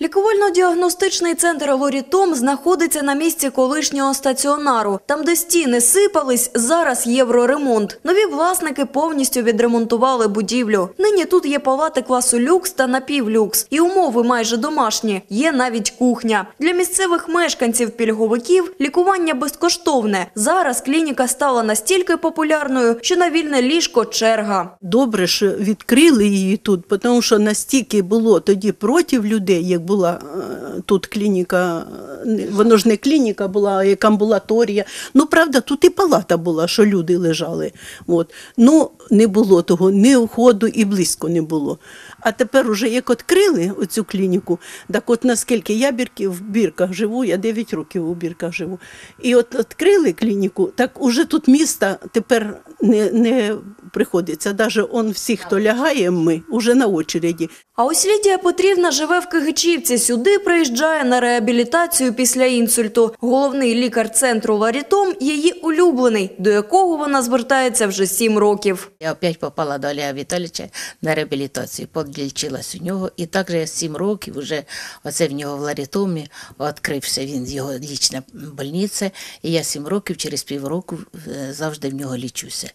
Лікувально-діагностичний центр Лорітом знаходиться на місці колишнього стаціонару. Там, де стіни сипались, зараз євроремонт. Нові власники повністю відремонтували будівлю. Нині тут є палати класу люкс та напівлюкс. І умови майже домашні. Є навіть кухня. Для місцевих мешканців-пільговиків лікування безкоштовне. Зараз клініка стала настільки популярною, що на вільне ліжко черга. Добре, що відкрили її тут, тому що настільки було тоді проти людей, як була е, тут клініка, е, воно ж не клініка була, як амбулаторія. Ну, правда, тут і палата була, що люди лежали. От. Ну, не було того, ні входу і близько не було. А тепер уже як відкрили оцю клініку, так от наскільки я бірки, в бірках живу, я 9 років у бірках живу. І от відкрили клініку, так уже тут міста тепер не, не приходиться. Навіть он всі, хто лягає, ми вже на очереді. А ось Лідія Петрівна живе в Кигичівці. Сюди приїжджає на реабілітацію після інсульту. Головний лікар центру Ларітом – її улюблений, до якого вона звертається вже сім років. Я опять попала до Олега Віталійовича на реабілітацію, подлічилась у нього. І так же я сім років вже оце в нього в Ларітомі відкрився він, його лічна больниця, і я сім років, через півроку е, завжди в нього лічуся.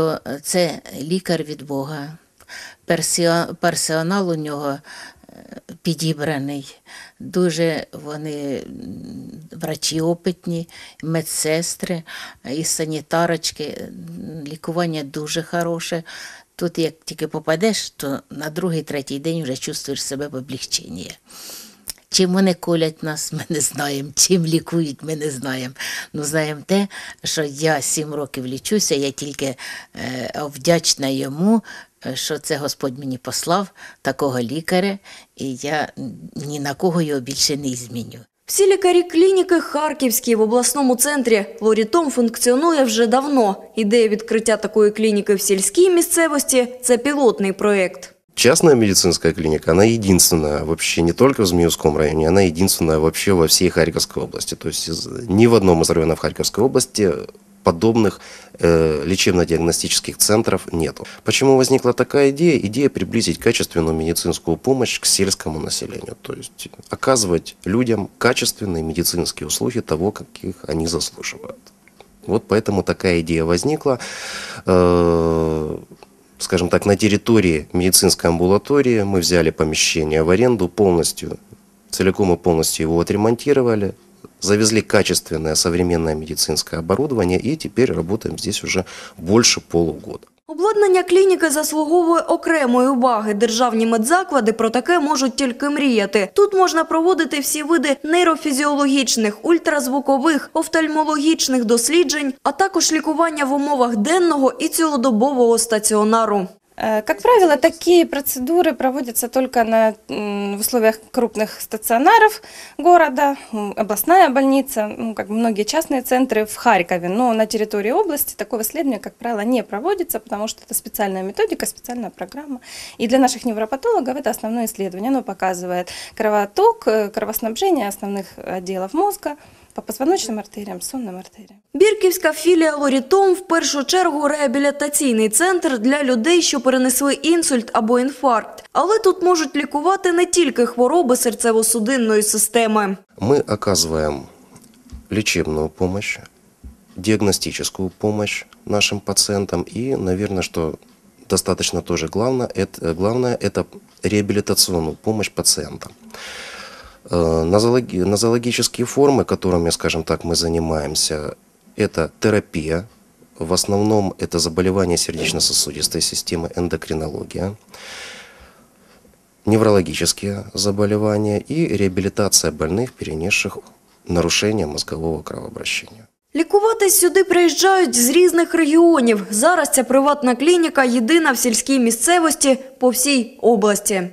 То е, це лікар від Бога, персонал у нього е, підібраний. Дуже вони врачі опитні, медсестри і санітарочки. Лікування дуже хороше. Тут, як тільки попадеш, то на другий, третій день вже чувствуєш себе в облегченні. Чим вони колять нас, ми не знаємо. Чим лікують, ми не знаємо. Ну, знаємо те, що я сім років лічуся, я тільки е, вдячна йому, е, що це Господь мені послав такого лікаря, і я ні на кого його більше не зміню. Всі лікарі клініки Харківській в обласному центрі Лорітом функціонує вже давно. Ідея відкриття такої клініки в сільській місцевості – це пілотний проєкт. Частная медицинская клиника, она единственная вообще не только в Змеевском районе, она единственная вообще во всей Харьковской области. То есть ни в одном из районов Харьковской области подобных э, лечебно-диагностических центров нету. Почему возникла такая идея? Идея приблизить качественную медицинскую помощь к сельскому населению. То есть оказывать людям качественные медицинские услуги того, каких они заслуживают. Вот поэтому такая идея возникла. Э, Скажем так, на территории медицинской амбулатории. Мы взяли помещение в аренду полностью, целиком и полностью его отремонтировали, завезли качественное современное медицинское оборудование и теперь работаем здесь уже больше полугода. Обладнання клініки заслуговує окремої уваги. Державні медзаклади про таке можуть тільки мріяти. Тут можна проводити всі види нейрофізіологічних, ультразвукових, офтальмологічних досліджень, а також лікування в умовах денного і цілодобового стаціонару. Э, Как правило, такие процедуры проводятся только на, в условиях крупных стационаров города, областная больница, ну, как многие частные центры в Харькове, но на территории области такого исследования, как правило, не проводится, потому что это специальная методика, специальная программа. И для наших невропатологов это основное исследование. Оно показывает кровоток, э, кровоснабжение основных отделов мозга по позвоночным артериям, сонным артериям. Бірківська філія Лорітом в першу чергу реабілітаційний центр для людей, що перенесли інсульт або інфаркт. Але тут можуть лікувати не тільки хвороби серцево-судинної системи. Мы оказываем лечебную помощь, диагностическую помощь нашим пациентам и, наверное, что достаточно тоже главное, это, главное, это реабилитационную помощь пациентам. Э, нозологи- Нозологические формы, которыми, скажем так, мы занимаемся, это терапия, в основном это заболевания сердечно-сосудистой системы, эндокринология, неврологические заболевания и реабилитация больных, перенесших нарушение мозгового кровообращения. Лікуватись сюди приїжджають з різних регіонів. Зараз ця приватна клініка єдина в сільській місцевості по всій області.